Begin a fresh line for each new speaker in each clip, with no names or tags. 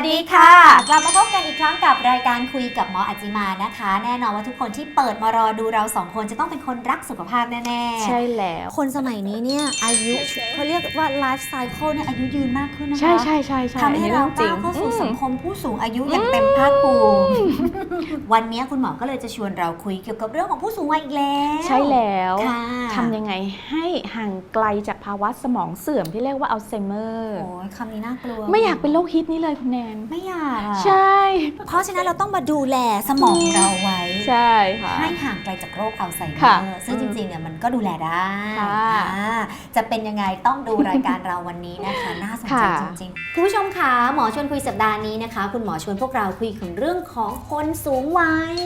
สวัสดีค่ะกลับมาพบกันอีกครั้งกับรายการคุยกับหมออัจจิมานะคะ แน่นอนว่าทุกคนที่เปิดมารอดูเราสองคนจะต้องเป็นคนรักสุขภาพแน่ๆ
ใช่แล้ว
คนสมัยนี้เนี่ยอายุเขาเรียกว่าไลฟ์ไซเคิลเนี่ยอายุยืนมากขึ้นนะคะ
ใช่ใช่ใช่ใช่
ทำให้เรา
จริ
ก้างวเข้าสู่
อืม
สังคมผู้สูงอายุอย่างเต็มภาคภูมิวันนี้คุณหมอก็เลยจะชวนเราคุยเกี่ยวกับเรื่องของผู้สูงวัยอีกแล้ว
ใช่แล้ว
ค่ะ
ทำยังไงให้ห่างไกลจากภาวะสมองเสื่อมที่เรียกว่าอัลไซเมอร์
โอ้ยคำนี้น่ากลัว
ไม่อยากเป็นโรคฮิตนี้เลยคุณแนน
ไม่อยากอะ
ใช่
เพราะฉะนั้นเราต้องมาดูแลสมองเราไว้
ใช่ค่ะ
ให้ห่างไกลจากโรคอัลไซเมอ
ค่ะ
ร์ซึ่งจริงๆเนี่ยมันก็ดูแลได้
ค่ะ
อ่าจะเป็นยังไงต้องดูรายการเราวันนี้นะคะน่าสนใจ
ค่ะ
จริงๆคุณผู้ชมคะหมอชวนคุยสัปดาห์นี้นะคะ คุณหมอชวนพวกเราคุยถึงเรื่องของคนสูงวัย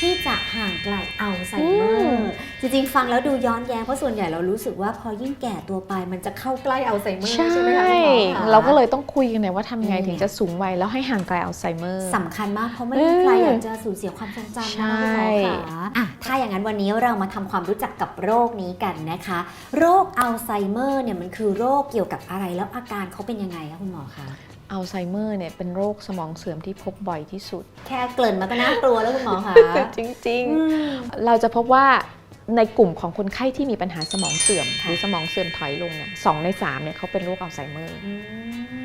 ที่จะห่างไกลอัลไซเมอร์ จริงๆ ฟังแล้วดูย้อนแย้งเพราะส่วนใหญ่เรารู้สึกว่าพอยิ่งแก่ตัวไปมันจะเข้าใกล้อัลไซเมอร์
ใช่
ใช่ไหมคะคุณหมอคะ
เราก็เลยต้องคุยกันหน่อยว่าทำยังไง
อืม
ถึงจะสูงวัยแล้วให้ห่างไกลอัลไซเมอร์
สำคัญมากเพราะไม่มีใครอยากจะสูญเสียความทรงจำนะคะคุณหมอ
ใช่
คะอะถ้าอย่างนั้นวันนี้เรามาทำความรู้จักกับโรคนี้กันนะคะ โรคอัลไซเมอร์เนี่ยมันคือโรคเกี่ยวกับอะไรแล้วอาการเขาเป็นยังไงคะคุณหมอคะ
อัลไซเมอร์เนี่ยเป็นโรคสมองเสื่อมที่พบบ่อยที่สุด
แค่เกริ่นมาก็น่ากลัวแล้วคุณหมอคะ
จริง
อืม
ๆเราจะพบว่า ในกลุ่มของคนไข้ที่มีปัญหาสมองเสื่อม
ค่ะ
หรือสมองเสื่อมถอยลงเนี่ยสองในสามเนี่ยเขาเป็นโรคอัลไซเมอร์
อื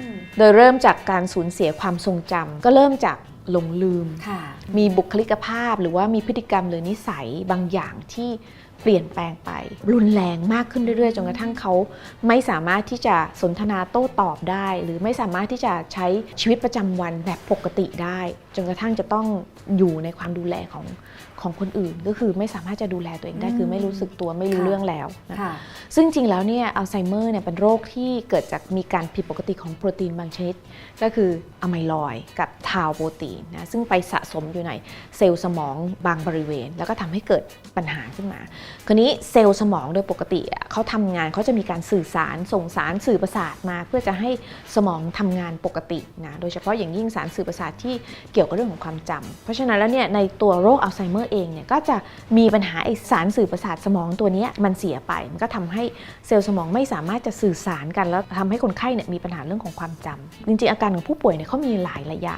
ม
โดยเริ่มจากการสูญเสียความทรงจำก็เริ่มจากหลงลืม
ค่ะ
มีบุคลิกภาพหรือว่ามีพฤติกรรมหรือนิสัยบางอย่างที่ เปลี่ยนแปลงไป รุนแรงมากขึ้นเรื่อยๆ จนกระทั่งเขาไม่สามารถที่จะสนทนาโต้ตอบได้ หรือไม่สามารถที่จะใช้ชีวิตประจำวันแบบปกติได้ จนกระทั่งจะต้องอยู่ในความดูแลของของคนอื่น ก็คือไม่สามารถจะดูแลตัวเองได้
อืม
คือไม่รู้สึกตัวไม่รู้
ค่ะ
เรื่องแล้วนะ
ค่ะ
ซึ่งจริงแล้วเนี่ยอัลไซเมอร์เนี่ยเป็นโรคที่เกิดจากมีการผิดปกติของโปรตีนบางชนิด ก็คืออะไมลอยด์กับทาวโปรตีนนะซึ่งไปสะสมอยู่ในเซลล์สมองบางบริเวณ แล้วก็ทำให้เกิด ปัญหาขึ้นมา คราวนี้เซลล์สมองโดยปกติเขาทำงานเขาจะมีการสื่อสารส่งสารสื่อประสาทมา เพื่อจะให้สมองทำงานปกตินะโดยเฉพาะอย่างยิ่งสารสื่อประสาทที่เกี่ยวกับเรื่องของความจำเพราะฉะนั้นแล้วเนี่ยในตัวโรคอัลไซเมอร์เองเนี่ยก็จะมีปัญหาไอสารสื่อประสาทสมองตัวนี้มันเสียไป มันก็ทำให้เซลล์สมองไม่สามารถจะสื่อสารกัน แล้วทำให้คนไข้เนี่ยมีปัญหาเรื่องของความจำจริงๆ อาการของผู้ป่วยเนี่ยเขามีหลายระยะ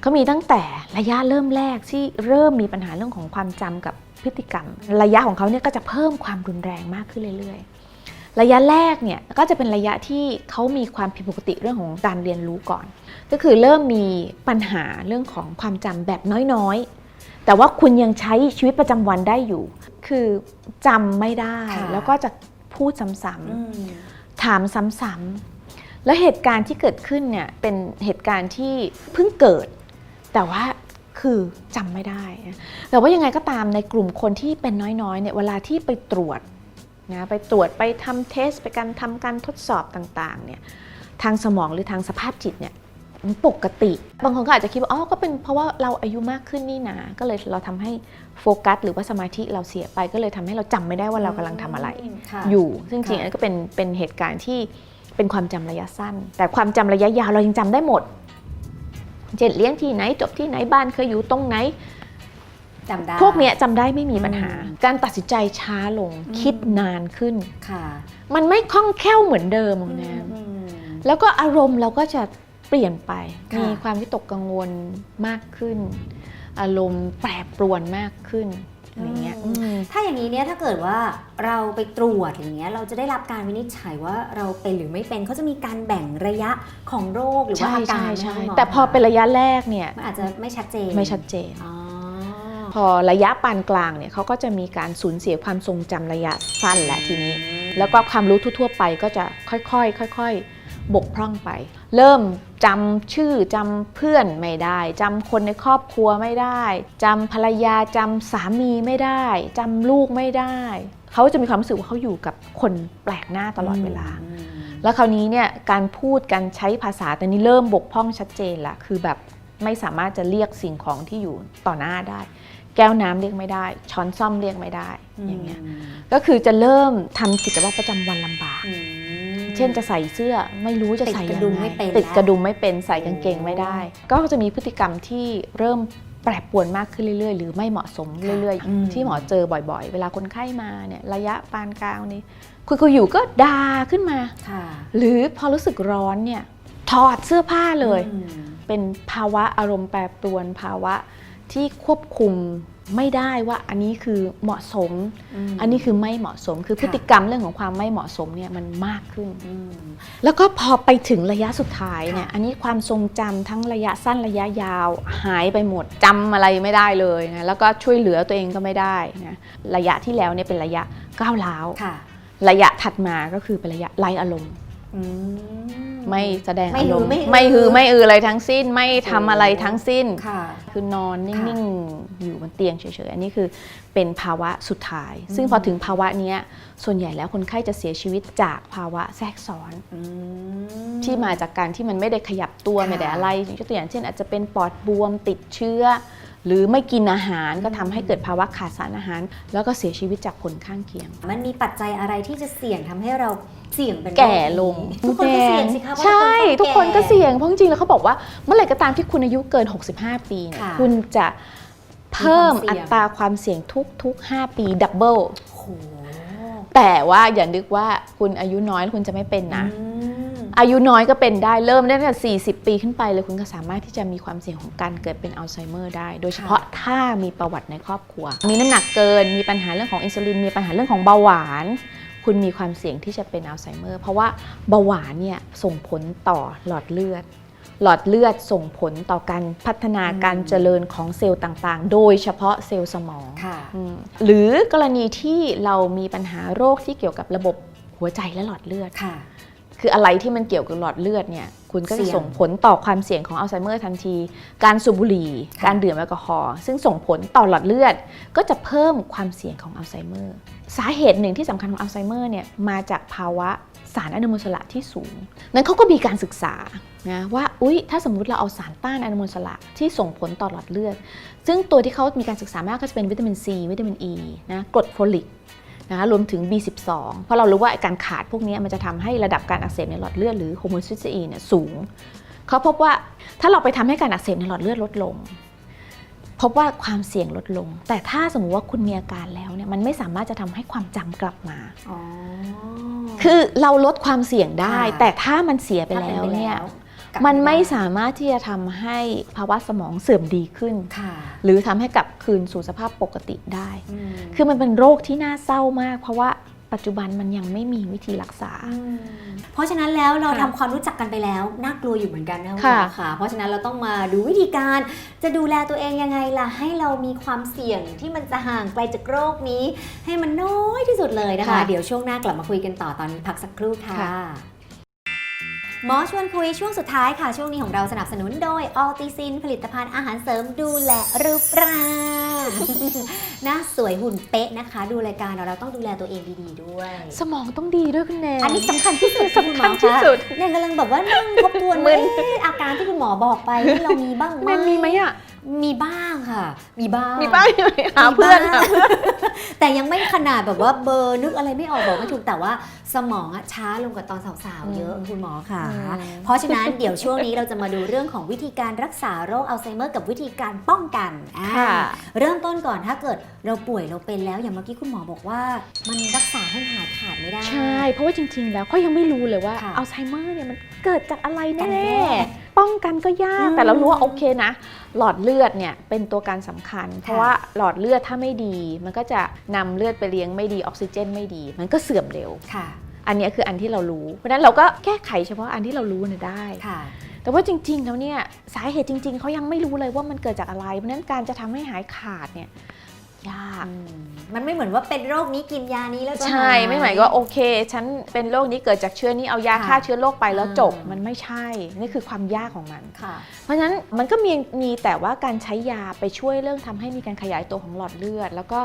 เขามีตั้งแต่ระยะเริ่มแรกที่เริ่มมีปัญหาเรื่องของความจำกับ พฤติกรรม ระยะของเขาเนี่ยก็จะเพิ่มความรุนแรงมากขึ้นเรื่อยๆ ระยะแรกเนี่ยก็จะเป็นระยะที่เขามีความผิดปกติเรื่องของการเรียนรู้ก่อน ก็คือเริ่มมีปัญหาเรื่องของความจำแบบน้อยๆ แต่ว่าคุณยังใช้ชีวิตประจำวันได้อยู่ คือจำไม่ได้
ค่ะ
แล้วก็จะพูดซ้ำๆ
อืม
ถามซ้ำๆแล้วเหตุการณ์ที่เกิดขึ้นเนี่ยเป็นเหตุการณ์ที่เพิ่งเกิด แต่ว่า คือจำไม่ได้นะแต่ว่ายังไงก็ตามในกลุ่มคนที่เป็นน้อยๆเนี่ยเวลาที่ไปตรวจนะไปตรวจไปทำเทส ไปการทำการทดสอบต่างๆเนี่ยทางสมองหรือทางสภาพจิตเนี่ยมันปกติ บางคนก็อาจจะคิดว่าอ๋อก็เป็นเพราะว่าเราอายุมากขึ้นนี่นะก็เลยเราทำให้โฟกัส หรือว่าสมาธิเราเสียไป ก็เลยทำให้เราจำไม่ได้ว่าเรากำลังทำอะไร
ค่ะ
อยู่ ซึ่งจริงๆ
ค่ะ
อันนนก็เป็นเป็นเหตุการณ์ที่เป็นความจำระยะสั้น แต่ความจำระยะยาวเรายังจำได้หมด เช่นเลี้ยงที่ไหนจบที่ไหนบ้านเคยอยู่ตรงไหน
จำได้
พวกเนี้ยจำได้ไม่มีปัญหา
อืม
การตัดสินใจช้าลง
อืม
คิดนานขึ้น
ค่ะ
มันไม่คล่องแคล่วเหมือนเดิมคุณแนน
อืม
แล้วก็อารมณ์เราก็จะเปลี่ยนไป
ค่ะ
มีความวิตกกังวลมากขึ้น อารมณ์แปรปรวนมากขึ้น อย่างเงี้ยอืม
ถ้าอย่างนี้เนี่ยถ้าเกิดว่าเราไปตรวจอย่างเงี้ยเราจะได้รับการวินิจฉัยว่าเราเป็นหรือไม่เป็นเขาจะมีการแบ่งระยะของโรคหรือว่า
ใช่
อาการ
ใช่
ไหม
ใช่
คะคุณหม
แต่พอเป็นระยะแรกเนี่ย
มันอาจจะไม่ชัดเจน
ไม่ชัดเจน
อ๋อ
พอระยะปานกลางเนี่ยเขาก็จะมีการสูญเสียความทรงจำระยะสั้นและทีนี้ แล้วก็ความรู้ทั่วๆไปก็จะค่อยๆค่อยบกพร่องไป เริ่มจำชื่อจำเพื่อนไม่ได้จำคนในครอบครัวไม่ได้จำภรรยาจำสามีไม่ได้จำลูกไม่ได้ เขาจะมีความรู้สึกว่าเขาอยู่กับคนแปลกหน้าตลอดเวลา แล้วคราวนี้เนี่ยการพูดการใช้ภาษาแต่นี้เริ่มบกพร่องชัดเจนละคือแบบไม่สามารถจะเรียกสิ่งของที่อยู่ต่อหน้าได้ แก้วน้ำเรียกไม่ได้ ช้อนซ่อมเรียกไม่ได้อย่างเงี้ยก็คือจะเริ่มทำกิจวัตรประจำวันลำบาก
อืม
เช่นจะใส่เสื้อไม่รู้จะใส่
ติดก
ยั
ระ
ง
ดุม
ไง
ไม่เป็น
ติด
แล้ว
กระดุมไม่เป็นใส่กางเกงไม่ได้
โอ้
ก็จะมีพฤติกรรมที่เริ่มแปรปรวนมากขึ้นเรื่อยๆ หรือไม่เหมาะสมเรื่อย
อืม
ๆที่หมอเจอบ่อยๆ เวลาคนไข้มาเนี่ยระยะปานกลางนี้คุยๆอยู่ก็ด่าขึ้นมา
ค่ะ
หรือพอรู้สึกร้อนเนี่ยถอดเสื้อผ้าเลย
อืม
เป็นภาวะอารมณ์แปรปรวนภาวะ ที่ควบคุมไม่ได้ว่าอันนี้คือเหมาะสม
ม
อันนี้คือไม่เหมาะสม คือ
ค่ะ
พฤติกรรมเรื่องของความไม่เหมาะสมเนี่ยมันมากขึ้น
ม
แล้วก็พอไปถึงระยะสุดท้ายเนี่ย
ค่ะ
อันนี้ความทรงจำทั้งระยะสั้นระยะยาวหายไปหมดจำอะไรไม่ได้เลยนะ แล้วก็ช่วยเหลือตัวเองก็ไม่ได้นะ ระยะที่แล้วเนี่ยเป็นระยะก้าวร้าว
ค่ะ
ระยะถัดมาก็คือเป็นระยะไร้อารมณ์
อืม
ไม่แสดง
ไม่
อา
หื
ร
อ
มณ์
ไม่อือ
ไม่ฮือไม่อืออะไรทั้งสิ้น ไม่ทำอะไรทั้งสิ้น
ค่ะ
คือนอน
ค่ะ
นิ่งๆอยู่บนเตียงเฉยๆอันนี้คือเป็นภาวะสุดท้าย ซึ่ง
อืม
พอถึงภาวะเนี้ยส่วนใหญ่แล้วคนไข้จะเสียชีวิตจากภาวะแทรกซ้อน
อืม
ที่มาจากการที่มันไม่ได้ขยับตัว
ค่ะ
ไม่ได้อะไรยกตัวอย่างเช่น อาจจะเป็นปอดบวมติดเชื้อ หรือไม่กินอาหารก็ทำให้เกิดภาวะขาดสารอาหาร แล้วก็เสียชีวิตจากผลข้างเคียง
มันมีปัจจัยอะไรที่จะเสี่ยงทำให้เราเสี่ยงเป็นโรค
แก่ลง
ทุกคนก็เสี่ยงสิคะเพราะ
ใช่
ทุ
ทุ
ก
ก
ค
คนน
ก็
ก็
เสี่
เสี่
ย
ย
ง
งเพราะจริงๆแล้วเขาบอกว่าเมื่อไหร่ก็ตามที่คุณอายุเกิน 65 ปีเนี่ย
ค่ะ
คุณจะเพิ่ม
มีความเสี่
อั
ยง
ตราความเสี่ยงทุกๆ5ปีดับเบิล
โอ้โห
แต่ว่าอย่านึกว่าคุณอายุน้อยแล้วคุณจะไม่เป็นนะ
อืม
อายุน้อยก็เป็นได้เริ่มได้ตั้งแต่40 ปีขึ้นไปเลยคุณก็สามารถที่จะมีความเสี่ยงของการเกิดเป็นอัลไซเมอร์ได้ โดยเฉพาะถ้ามีประวัติในครอบครัว มีน้ำหนักเกิน มีปัญหาเรื่องของอินซูลิน มีปัญหาเรื่องของเบาหวาน คุณมีความเสี่ยงที่จะเป็นอัลไซเมอร์เพราะว่าเบาหวานเนี่ยส่งผลต่อหลอดเลือด หลอดเลือดส่งผลต่อการพัฒนาการเจริญของเซลล์ต่างๆ โดยเฉพาะเซลล์สมอง
ค่ะ
อืมหรือกรณีที่เรามีปัญหาโรคที่เกี่ยวกับระบบหัวใจและหลอดเลือด
ค่ะ
คืออะไรที่มันเกี่ยวกับหลอดเลือดเนี่ยคุณก็
เสี่
จะ
ยง
ส่งผลต่อความเสี่ยงของอัลไซเมอร์ทันที การสูบบุหรี่
ค่ะ
การดื่มแอลกอฮอล์ซึ่งส่งผลต่อหลอดเลือด ก็จะเพิ่มความเสี่ยงของอัลไซเมอร์สาเหตุหนึ่งที่สำคัญของอัลไซเมอร์เนี่ยมาจากภาวะสารอนุมูลอิสระที่สูง นั้นเขาก็มีการศึกษานะว่าอุ๊ยถ้าสมมุติเราเอาสารต้านอนุมูลอิสระที่ส่งผลต่อหลอดเลือด ซึ่งตัวที่เขามีการศึกษามากก็จะเป็นวิตามินซีวิตามินอ e, ีนะกรดโฟลิก นะคะรวมถึง B12 เพราะเรารู้ว่าการขาดพวกนี้มันจะทำให้ระดับการอักเสบในหลอดเลือดหรือโฮโมซิสตีนเนี่ยสูง เขาพบว่าถ้าเราไปทำให้การอักเสบในหลอดเลือดลดลง พบว่าความเสี่ยงลดลง แต่ถ้าสมมุติว่าคุณมีอาการแล้วเนี่ยมันไม่สามารถจะทำให้ความจำกลับมา
อ๋อ
คือเราลดความเสี่ยงได้
ค่ะ
แต่ถ้ามันเสียไป
ถ้า
แล้วเนี่ย
กลับ
มันไม่
ด้
สามารถที่จะทำให้ภาวะสมองเสื่อมดีขึ้น
ค่ะ
หรือทำให้กลับคืนสู่สภาพปกติได้
ม
คือมันเป็นโรคที่น่าเศร้ามาก เพราะว่าปัจจุบันมันยังไม่มีวิธีรักษา
มเพราะฉะนั้นแล้วเรา
ค่ะ
ทำความรู้จักกันไปแล้วน่ากลัวอยู่เหมือนกันนะณหม
ค่ะ
อค่ะ เพราะฉะนั้นเราต้องมาดูวิธีการจะดูแลตัวเองยังไงล่ะ ให้เรามีความเสี่ยงที่มันจะห่างไกลจากโรคนี้ ให้มันน้อยที่สุดเลยนะคะ เดี๋ยวช่วงหน้ากลับมาคุยกันต่อตอนนี้พักสักครู่ค่ะ หมอชวนคุยช่วงสุดท้ายค่ะ ช่วงนี้ของเราสนับสนุนโดยออติซิน ผลิตภัณฑ์อาหารเสริมดูแลรูปร่างหน้าสวยหุ่นเป๊ะนะคะ ดูรายการเราเราต้องดูแลตัวเองดีๆด้วย
สมองต้องดีด้วยคุณแนน
อันนี้สำคัญที่สุด
สำคัญที่สุด
เนี่ยกำลังแบบว่านั่งทบทวน
มึ
ว่านเอ๊ะอาการที่คุณหมอบอกไปนี่เรามีบ้างไห
แนนมีไหมอะ
มีบ้างค่ะ มีบ้าง
มีบ้างไหมหาเพื่อน
มีบ้างแต่ยังไม่ขนาดแบบว่าเบอร์นึกอะไรไม่ออกบอกไม่ถูกแต่ว่าสมองอะช้าลงกว่าตอนสาวๆเยอะ
อืม
คุณหมอค่ะ
อืม
เพราะฉะนั้นเดี๋ยวช่วงนี้เราจะมาดูเรื่องของวิธีการรักษาโรคอัลไซเมอร์กับวิธีการป้องกันอ่า
ค่ะ
เริ่มต้นก่อนถ้าเกิดเราป่วยเราเป็นแล้วอย่างเมื่อกี้คุณหมอบอกว่า มันรักษาให้หายขาดไม่ได้
ใช่ เพราะว่าจริงๆ แล้วเขายังไม่รู้เลยว่า
ค่ะ
อัลไซเมอร์เนี่ยมันเกิดจากอะไร
กัน
แน่
แน่
ๆป้องกันก็ยาก
อืม
แต่เรารู้ว่าโอเคนะ หลอดเลือดเนี่ยเป็นตัวการสำคัญ เพราะว่าหลอดเลือดถ้าไม่ดี มันก็จะนำเลือดไปเลี้ยงไม่ดีออกซิเจน ไม่ดี มันก็เสื่อมเร็ว
ค่ะ
อันเนี้ยคืออันที่เรารู้ เพราะฉะนั้นเราก็แก้ไขเฉพาะอันที่เรารู้เนี่ยได้
ค่ะ
แต่ว่าจริงๆ แล้วเนี่ยสาเหตุจริง ๆ เขายังไม่รู้เลยว่ามันเกิดจากอะไร เพราะฉะนั้นการจะทำให้หายขาดเนี่ย ยาก
อืมมันไม่เหมือนว่าเป็นโรคนี้กินยานี้แล้วจะ
ใช่า
ย
ไม่หมายว่าโอเค ฉันเป็นโรคนี้เกิดจากเชื้อนี้เอายา
ค่ะ
ฆ่าเชื้อโรคไปแล้วจบ
อ่ามั
มันไม่ใช่ นี่คือความยากของมัน
ค่ะ
เพราะฉะนั้นมันก็มีมีแต่ว่าการใช้ยาไปช่วยเรื่องทำให้มีการขยายตัวของหลอดเลือด แล้วก็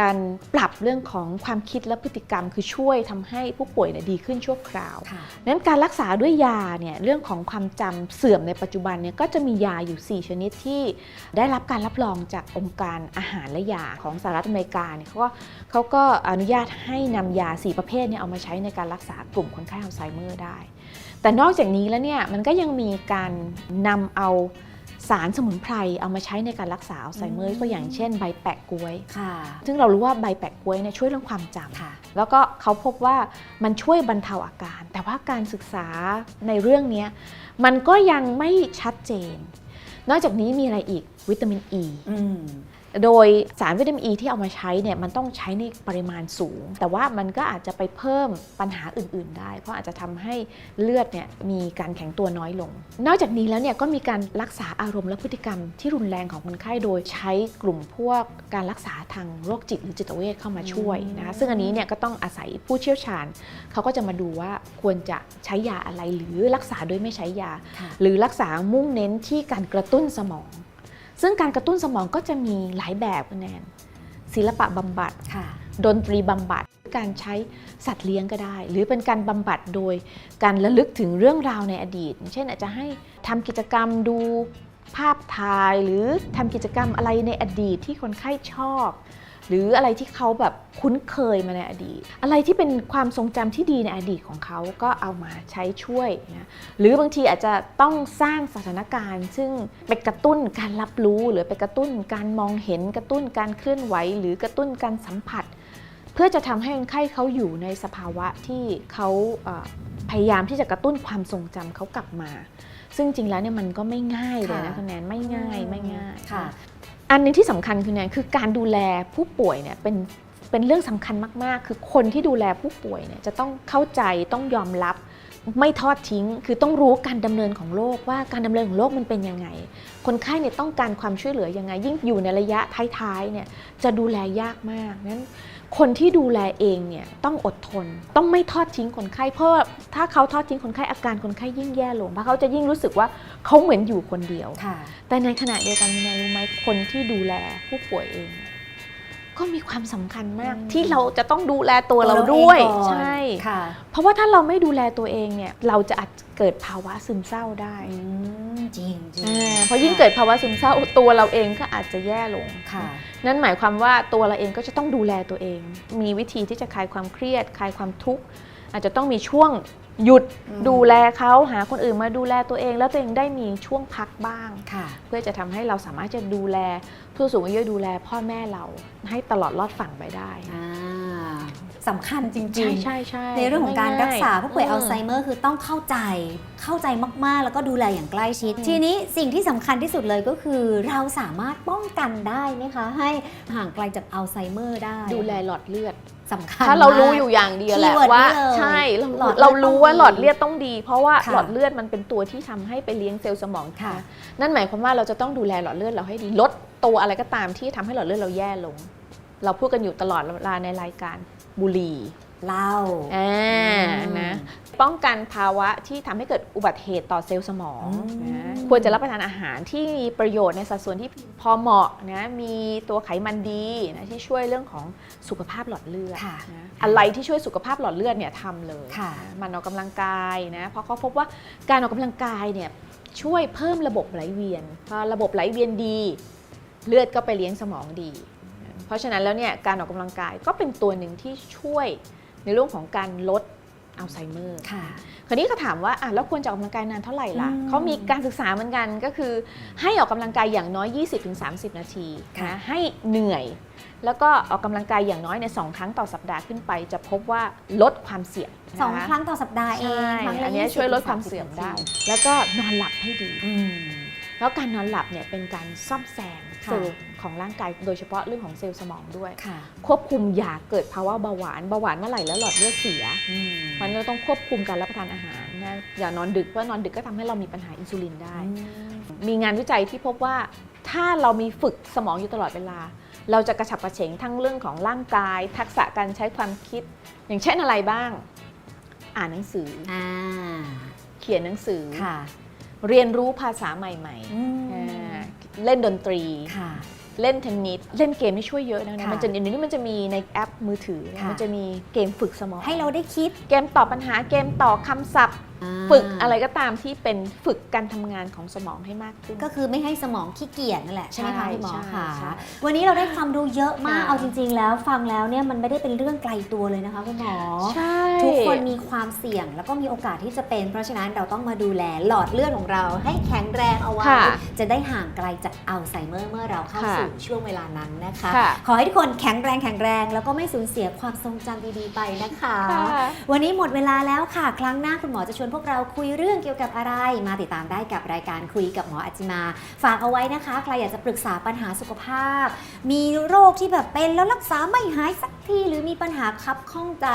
การปรับเรื่องของความคิดและพฤติกรรม คือช่วยทำให้ผู้ป่วยเนี่ยดีขึ้นชั่วคราว
ค่ะ
นั้นการรักษาด้วยยาเนี่ยเรื่องของความจำเสื่อมในปัจจุบันเนี่ยก็จะมียาอยู่ 4 ชนิดที่ได้รับการรับรองจากองค์การอาหารและยาของสหรัฐอเมริกาเนี่ยเขาก็เขาก็อนุญาตให้นำยา 4 ประเภทเนี่ยเอามาใช้ในการรักษากลุ่มคนไข้อัลไซเมอร์ได้ แต่นอกจากนี้แล้วเนี่ยมันก็ยังมีการนำเอาสารสมุนไพรเอามาใช้ในการรักษาอัลไซเมอร์
อืม
ตัวอย่างเช่นใบแปะกล้วย
ค่ะ
ซึ่งเรารู้ว่าใบแปะกล้วยเนี่ยช่วยเรื่องความจำ
ค่ะ
แล้วก็เขาพบว่ามันช่วยบรรเทาอาการ แต่ว่าการศึกษาในเรื่องเนี้ยมันก็ยังไม่ชัดเจน นอกจากนี้มีอะไรอีกวิตามินอ e. ี
อืม
โดยสารวิตามินอ e ีที่เอามาใช้เนี่ยมันต้องใช้ในปริมาณสูง แต่ว่ามันก็อาจจะไปเพิ่มปัญหาอื่น ๆ ได้ เพราะอาจจะทำให้เลือดเนี่ยมีการแข็งตัวน้อยลง นอกจากนี้แล้วเนี่ยก็มีการรักษาอารมณ์และพฤติกรรมที่รุนแรงของคนไข้โดยใช้กลุ่มพวกการรักษาทางโรคจิตหรือจิตเวชเข้ามาช่วยนะคะซึ่งอันนี้เนี่ยก็ต้องอาศัยผู้เชี่ยวชาญ เขาก็จะมาดูว่าควรจะใช้ยาอะไรหรือรักษาโดยไม่ใช้ยา
ค่ะ
หรือรักษามุ่งเน้นที่การกระตุ้นสมอง ซึ่งการกระตุ้นสมองก็จะมีหลายแบบคุณแนนศิลปะบำบัด
ค่ะ
ดนตรีบำบัด การใช้สัตว์เลี้ยงก็ได้ หรือเป็นการบำบัดโดยการระลึกถึงเรื่องราวในอดีตอย่างเช่นอาจจะให้ทำกิจกรรมดูภาพถ่าย หรือทำกิจกรรมอะไรในอดีตที่คนไข้ชอบ หรืออะไรที่เขาแบบคุ้นเคยมาในอดีต อะไรที่เป็นความทรงจำที่ดีในอดีตของเขาก็เอามาใช้ช่วยนะหรือบางทีอาจจะต้องสร้างสถานการณ์ ซึ่งไปกระตุ้นการรับรู้หรือไปกระตุ้นการมองเห็นกระตุ้นการเคลื่อนไหว หรือกระตุ้นการสัมผัส เพื่อจะทำให้คนไข้เขาอยู่ในสภาวะที่เขาพยายามที่จะกระตุ้นความทรงจำเขากลับมา ซึ่งจริงแล้วเนี่ยมันก็ไม่ง่ายเลยนะ
ค่ะ
คุณแนนไม่ง่ายไม่ง่าย
ค่ะ
อันนี้ที่สำคัญคือเนี่ยคือการดูแลผู้ป่วยเนี่ยเป็นเป็นเรื่องสำคัญมากๆ คือคนที่ดูแลผู้ป่วยเนี่ยจะต้องเข้าใจต้องยอมรับ ไม่ทอดทิ้ง คือต้องรู้การดำเนินของโรคว่าการดำเนินของโรคมันเป็นยังไง คนไข้เนี่ยต้องการความช่วยเหลือยังไง ยิ่งอยู่ในระยะท้ายๆเนี่ยจะดูแลยากมากนั้นคนที่ดูแลเองเนี่ยต้องอดทน ต้องไม่ทอดทิ้งคนไข้เพราะว่าถ้าเขาทอดทิ้งคนไข้อาการคนไข้ยิ่งแย่ลงเพราะเขาจะยิ่งรู้สึกว่าเขาเหมือนอยู่คนเดียว
ค่ะ
แต่ในขณะเดียวกันคุณแนนรู้ไหมคนที่ดูแลผู้ป่วยเองเนี่ย ก็มีความสำคัญมาก
อืม
ที่เราจะต้องดูแลตัวเราด้วย
ตัวเราเองก่อน
ใช่
ค่ะ
เพราะว่าถ้าเราไม่ดูแลตัวเองเนี่ยเราจะอาจเกิดภาวะซึมเศร้าได้
อืมจริงจริง
อ่าเพราะยิ่งเกิดภาวะซึมเศร้าตัวเราเองก็อาจจะแย่ลง
ค่ะ
นั่นหมายความว่าตัวเราเองก็จะต้องดูแลตัวเอง มีวิธีที่จะคลายความเครียดคลายความทุกข์ อาจจะต้องมีช่วงหยุด
อืม
ดูแลเขาหาคนอื่นมาดูแลตัวเอง แล้วตัวเองได้มีช่วงพักบ้าง
ค่ะ
เพื่อจะทำให้เราสามารถจะดูแลผู้สูงอายุดูแลพ่อแม่เราให้ตลอดรอดฝั่งไปได้
อ่าสำคัญจริง
ใช่ใช่ใช่
ในเรื่องของการรักษาผู้ป่วยอัลไซ
ม
เมอร์คือต้องเข้าใจ เข้าใจมากๆ แล้วก็ดูแลอย่างใกล้ชิด ทีนี้สิ่งที่สำคัญที่สุดเลยก็คือ เราสามารถป้องกันได้ไหมคะ ให้ห่างไกลจากอัลไซเมอร์ได้
ดูแลหลอดเลือด
สำคัญ
ถ้าเรารู้
มก
อยู่อย่างเดียวแหละ
คีย์เวิร์ด
ว่า
นี้เลย
ใช่เรา
หลอดเลือด
เรารู้ว่า
ต้องดี
หลอดเลือดต้องดี เพราะว่า
ค่ะ
หลอดเลือดมันเป็นตัวที่ทำให้ไปเลี้ยงเซลล์สมอง
ค่ะ
นั่นหมายความว่าเราจะต้องดูแลหลอดเลือดเราให้ดีลดตัวอะไรก็ตามที่ทำให้หลอดเลือดเราแย่ลง เราพูดกันอยู่ตลอดเวลาในรายการ บุหรี่
เหล้า
อ่า
อืม
นะป้องกันภาวะที่ทำให้เกิดอุบัติเหตุต่อเซลล์สมอง
อืม
นะควรจะรับประทานอาหารที่มีประโยชน์ในสัดส่วนที่พอเหมาะนะมีตัวไขมันดีนะที่ช่วยเรื่องของสุขภาพหลอดเลือด
ค่ะ
นะอะไรที่ช่วยสุขภาพหลอดเลือดเนี่ยทำเลย
ค่ะ
นะมันออกกำลังกายนะเพราะเขาพบว่าการออกกำลังกายเนี่ยช่วยเพิ่มระบบไหลเวียนพอระบบไหลเวียนดี เลือดก็ไปเลี้ยงสมองดี เพราะฉะนั้นแล้วเนี่ยการออกกำลังกายก็เป็นตัวหนึ่งที่ช่วยในเรื่องของการลดอัลไซเมอร์
ค่ะ
คราวนี้เขาถามว่าอะแล้วควรจะออกกำลังกายนานเท่าไหร่ล่ะ
อืม
เขามีการศึกษาเหมือนกันก็คือ ให้ออกกำลังกายอย่างน้อย 20-30 นาที
ค่ะ
นะให้เหนื่อย แล้วก็ออกกำลังกายอย่างน้อยในยสองครั้งต่อสัปดาห์ขึ้นไป จะพบว่าลดความเสี่ยงนะคะ
สองครั้งต่อสัปดาห์เอง
ใช่
ครั้งละ
อันเนี้ย
20
ช่วยลดความเสื่อมได้
นาที
แล้วก็นอนหลับให้ดี
อืม
แล้วการนอนหลับเนี่ยเป็นการซ่อมแซม
ค่ะ
เซลล์ ของร่างกายโดยเฉพาะเรื่องของเซลล์สมองด้วย
ค่ะ
ควบคุมอย่าเกิดภาวะเบาหวานเบาหวานเมื่อไหร่แล้วหลอดเลือดเสีย
อืม
มันก็ต้องควบคุมการรับประทานอาหารนะอย่านอนดึกเพราะนอนดึกก็ทำให้เรามีปัญหาอินซูลินได้ มีงานวิจัยที่พบว่าถ้าเรามีฝึกสมองอยู่ตลอดเวลา เราจะกระฉับกระเฉงทั้งเรื่องของร่างกาย ทักษะการใช้ความคิด อย่างเช่นอะไรบ้าง อ่านหนังสือ
อ่า
เขียนหนังสือ
ค่ะ
เรียนรู้ภาษาใหม่
อืม
ๆอ่าเล่นดนตรี
ค่ะ
เล่นเทนนิสเล่นเกมนี่ช่วยเยอะนะ
ค่ะ
มันจะเดี๋ยวนี้มันจะมีในแอปมือถือนะ
ค่ะ
มันจะมีเกมฝึกสมอง
ให้เราได้คิด
เกมตอบปัญหาเกมต่อคำศัพท์ฝึกอะไรก็ตามที่เป็นฝึกการทำงานของสมองให้มากขึ้น
ก็คือไม่ให้สมองขี้เกียจนั่นแหละใช่ไหมคะ
ใช่
คุณหมอ
ใช่
ค่ะ
ใช่
วันนี้เราได้ความรู้เยอะมาก
ค่ะ
เอาจริง ๆ แล้วฟังแล้วเนี่ยมันไม่ได้เป็นเรื่องไกลตัวเลยนะคะคุณหมอ
ใช่
ทุกคนมีความเสี่ยงแล้วก็มีโอกาสที่จะเป็น เพราะฉะนั้นเราต้องมาดูแลหลอดเลือดของเราให้แข็งแรงเอาไว้
ค่ะ
จะได้ห่างไกลจากอัลไซเมอร์เมื่อเราเข้า
ค่ะ
สู่ช่วงเวลานั้นนะคะ
ค่ะ
ขอให้ทุกคนแข็งแรงแข็งแรง แล้วก็ไม่สูญเสียความทรงจำดีๆไปนะคะ
ค่ะ
วันนี้หมดเวลาแล้วค่ะ ครั้งหน้าคุณหมอจะชวนพวกเราคุยเรื่องเกี่ยวกับอะไร มาติดตามได้กับรายการคุยกับหมออัจจิมา ฝากเอาไว้นะคะ ใครอยากจะปรึกษาปัญหาสุขภาพ มีโรคที่แบบเป็นแล้วรักษาไม่หายสักที หรือมีปัญหาคับข้องใจ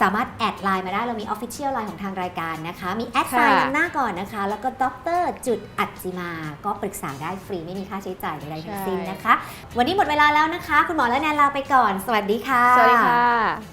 สามารถแอดไลน์มาได้เรามี Official ไลน์ของทางรายการนะคะ มีแอดไซน์
ค่ะ
นำหน้าก่อนนะคะ แล้วก็ดรจุดอัจจิมา ก็ปรึกษาได้ฟรีไม่มีค่าใช้จ่ายใดๆทั้งสิ้นนะคะ วันนี้หมดเวลาแล้วนะคะ คุณหมอและแนนลาไปก่อน สวัสดีค่ะ
สวัสดีค่ะ